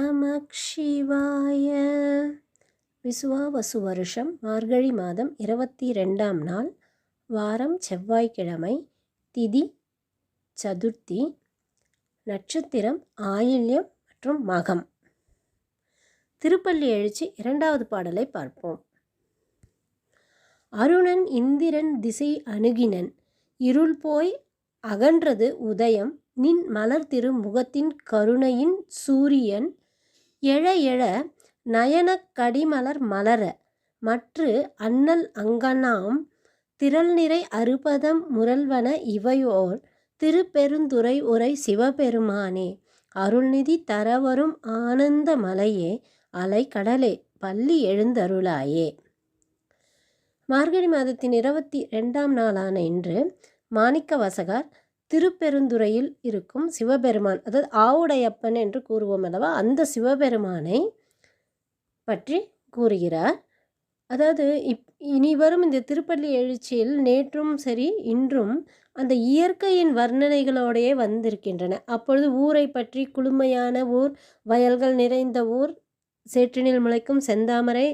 நமக்ஷிவாய. விசுவாவசு வருஷம் மார்கழி மாதம் இருபத்தி ரெண்டாம் நாள் வாரம் செவ்வாய்க்கிழமை திதி சதுர்த்தி நட்சத்திரம் ஆயில்யம் மற்றும் மகம். திருப்பள்ளி எழுச்சி இரண்டாவது பாடலை பார்ப்போம். அருணன் இந்திரன் திசை அணுகினன் இருள் போய் அகன்றது உதயம் நின் மலர் திரு முகத்தின் கருணையின் சூரியன் எழ எழ நயனக் கடிமலர் மலர. மற்று அண்ணல் அங்கனாம் திரள் நிறை அறுபதம் முரல்வன இவையோர் திருப்பெருந்துறை உரை சிவபெருமானே. அருள்நிதி தரவரும் ஆனந்த மலையே அலை கடலே பள்ளி எழுந்தருளாயே. மார்கழி மாதத்தின் இருபத்தி ரெண்டாம் நாளான இன்று மாணிக்க வாசகர் திருப்பெருந்துறையில் இருக்கும் சிவபெருமான் அதாவது ஆவுடையப்பன் என்று கூறுவோம் அல்லவா? அந்த சிவபெருமானை பற்றி கூறுகிறார். அதாவது இப் இனி வரும் இந்த திருப்பள்ளி எழுச்சியில் நேற்றும் சரி இன்றும் அந்த இயற்கையின் வர்ணனைகளோடையே வந்திருக்கின்றன. அப்பொழுது ஊரை பற்றி குளுமையான ஊர் வயல்கள் நிறைந்த ஊர் சேற்றினில் முளைக்கும் செந்தாமரை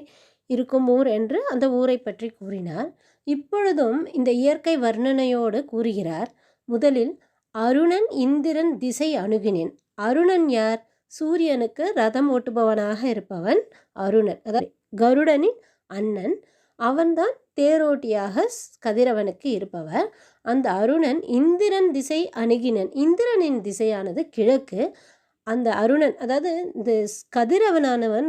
இருக்கும் ஊர் என்று அந்த ஊரை பற்றி கூறினார். இப்பொழுதும் இந்த இயற்கை வர்ணனையோடு கூறுகிறார். முதலில் அருணன் இந்திரன் திசை அணுகினேன். அருணன் யார்? சூரியனுக்கு ரதம் ஓட்டுபவனாக இருப்பவன் அருணன். அதாவது கருடனின் அண்ணன். அவன்தான் தேரோட்டியாக கதிரவனுக்கு இருப்பவர். அந்த அருணன் இந்திரன் திசை அணுகினன். இந்திரனின் திசையானது கிழக்கு. அந்த அருணன் அதாவது இந்த கதிரவனானவன்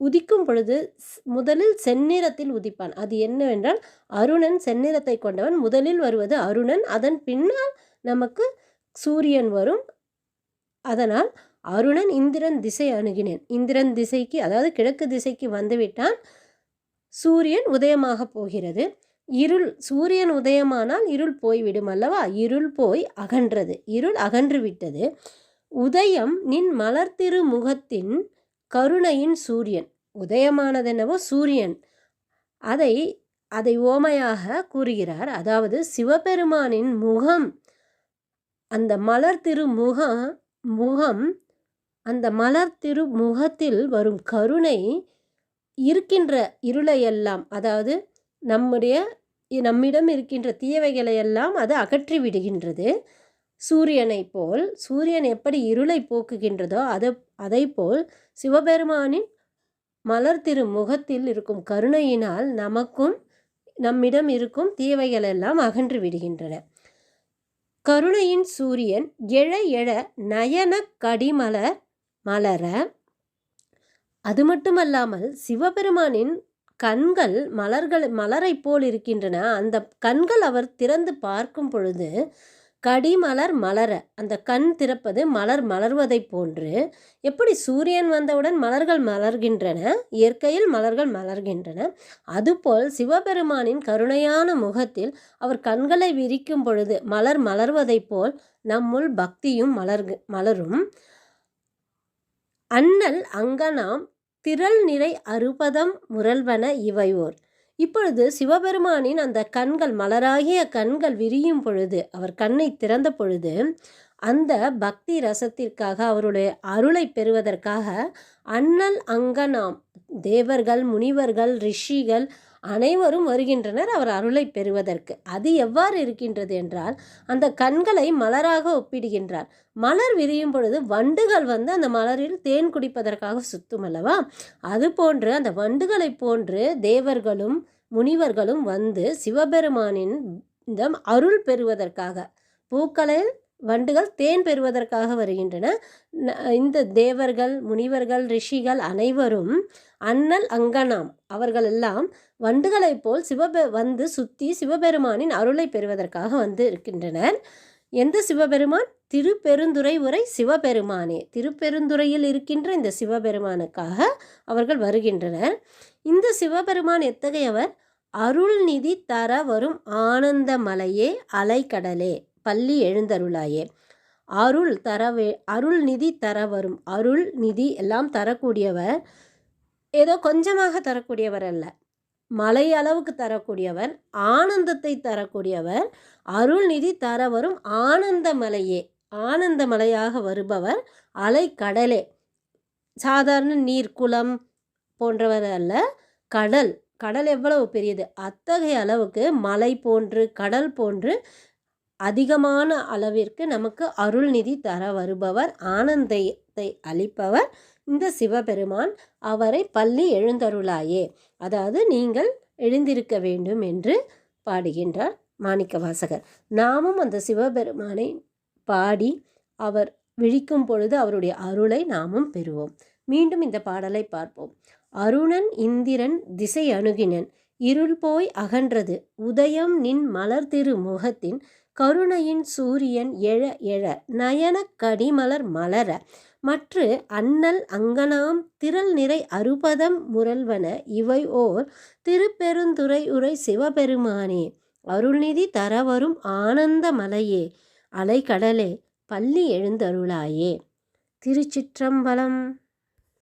உதிக்கும் பொழுது முதலில் செந்நிறத்தில் உதிப்பான். அது என்னவென்றால் அருணன் செந்நிறத்தை கொண்டவன். முதலில் வருவது அருணன். அதன் பின்னால் நமக்கு சூரியன் வரும். அதனால் அருணன் இந்திரன் திசை அணுகினேன். இந்திரன் திசைக்கு அதாவது கிழக்கு திசைக்கு வந்துவிட்டான். சூரியன் உதயமாக போகிறது. இருள் சூரியன் உதயமானால் இருள் போய்விடும் அல்லவா? இருள் போய் அகன்றது. இருள் அகன்று விட்டது. உதயம் நின் மலர்த்திரு முகத்தின் கருணையின் சூரியன் உதயமானதென்னவோ சூரியன். அதை அதை ஓமையாக கூறுகிறார். அதாவது சிவபெருமானின் முகம் அந்த மலர் திருமுக முகம் அந்த மலர் திருமுகத்தில் வரும் கருணை இருக்கின்ற இருளையெல்லாம் அதாவது நம்முடைய நம்மிடம் இருக்கின்ற தீயவைகளையெல்லாம் அது அகற்றி விடுகின்றது சூரியனை போல் சூரியன் எப்படி இருளை போக்குகின்றதோ அதை அதை போல் சிவபெருமானின் மலர் திரு முகத்தில் இருக்கும் கருணையினால் நமக்கும் நம்மிடம் இருக்கும் தீவைகளெல்லாம் அகன்று விடுகின்றன. கருணையின் சூரியன் எழ எழ நயன கடிமலர் மலர அது மட்டுமல்லாமல் சிவபெருமானின் கண்கள் மலர்கள் மலரை போல் இருக்கின்றன. அந்த கண்கள் அவர் திறந்து பார்க்கும் பொழுது கடிமலர் மலர அந்த கண் திறப்பது மலர் மலர்வதை போன்று எப்படி சூரியன் வந்தவுடன் மலர்கள் மலர்கின்றன? இயற்கையில் மலர்கள் மலர்கின்றன. அதுபோல் சிவபெருமானின் கருணையான முகத்தில் அவர் கண்களை விரிக்கும் பொழுது மலர் மலர்வதைப் போல் நம்முள் பக்தியும் மலர்கு மலரும். அண்ணல் அங்கனாம் திரள் நிறை அறுபதம் முரல்வன இவையோர். இப்பொழுது சிவபெருமானின் அந்த கண்கள் மலராகிய கண்கள் விரியும் பொழுது அவர் கண்ணை திறந்த பொழுது அந்த பக்தி ரசத்திற்காக அவருடைய அருளை பெறுவதற்காக அண்ணல் அங்கனாம் தேவர்கள் முனிவர்கள் ரிஷிகள் அனைவரும் வருகின்றனர் அவர் அருளை பெறுவதற்கு. அது எவ்வாறு இருக்கின்றது என்றால் அந்த கண்களை மலராக ஒப்பிடுகின்றார். மலர் விரியும் பொழுது வண்டுகள் வந்து அந்த மலரில் தேன் குடிப்பதற்காக சுத்தும் அல்லவா? அது போன்று அந்த வண்டுகளைப் போன்று தேவர்களும் முனிவர்களும் வந்து சிவபெருமானின் இந்த அருள் பெறுவதற்காக பூக்களில் வண்டுகள் தேன் பெறுவதற்காக வருகின்றன. இந்த தேவர்கள் முனிவர்கள் ரிஷிகள் அனைவரும் அண்ணல் அங்கனாம். அவர்களெல்லாம் வண்டுகளைப் போல் சிவபெ வந்து சுற்றி சிவபெருமானின் அருளை பெறுவதற்காக வந்து இருக்கின்றனர். எந்த சிவபெருமான்? திருப்பெருந்துறை உரை சிவபெருமானே. திருப்பெருந்துறையில் இருக்கின்ற இந்த சிவபெருமானுக்காக அவர்கள் வருகின்றனர். இந்த சிவபெருமான் எத்தகையவர்? அருள்நிதி தர வரும் ஆனந்த மலையே அலைக்கடலே பள்ளி எழுந்தருளாயே. அருள் தரவே அருள் நிதி தர வரும் அருள் நிதி எல்லாம் தரக்கூடியவர் ஏதோ கொஞ்சமாக தரக்கூடியவர் அல்ல. மலை அளவுக்கு தரக்கூடியவர் ஆனந்தத்தை தரக்கூடியவர் அருள்நிதி தர வரும் ஆனந்த மலையே ஆனந்த மலையாக வருபவர் அலை கடலே. சாதாரண நீர் குளம் போன்றவர் அல்ல கடல். கடல் எவ்வளவு பெரியது? அத்தகைய அளவுக்கு மலை போன்று கடல் போன்று அதிகமான அளவிற்கு நமக்கு அருள்நிதி தர வருபவர் ஆனந்தத்தை அளிப்பவர் இந்த சிவபெருமான் அவரை பள்ளி எழுந்தருளாயே. அதாவது நீங்கள் எழுந்திருக்க வேண்டும் என்று பாடுகின்றார் மாணிக்க வாசகர் நாமும் அந்த சிவபெருமானை பாடி அவர் விழிக்கும் பொழுது அவருடைய அருளை நாமும் பெறுவோம். மீண்டும் இந்த பாடலை பார்ப்போம். அருணன் இந்திரன் திசை அணுகினன். இருள் போய் அகன்றது. உதயம் நின் மலர் திரு முகத்தின் கருணையின் சூரியன் எழ எழ நயன கடிமலர் மலர. மற்று அண்ணல் அங்கனாம் திரள் நிறை அறுபதம் முரல்வன இவை ஓர் திருப்பெருந்துறை உரை சிவபெருமானே. அருள்நிதி தரவரும் ஆனந்த மலையே அலைக்கடலே பள்ளி எழுந்தருளாயே. திருச்சிற்றம்பலம்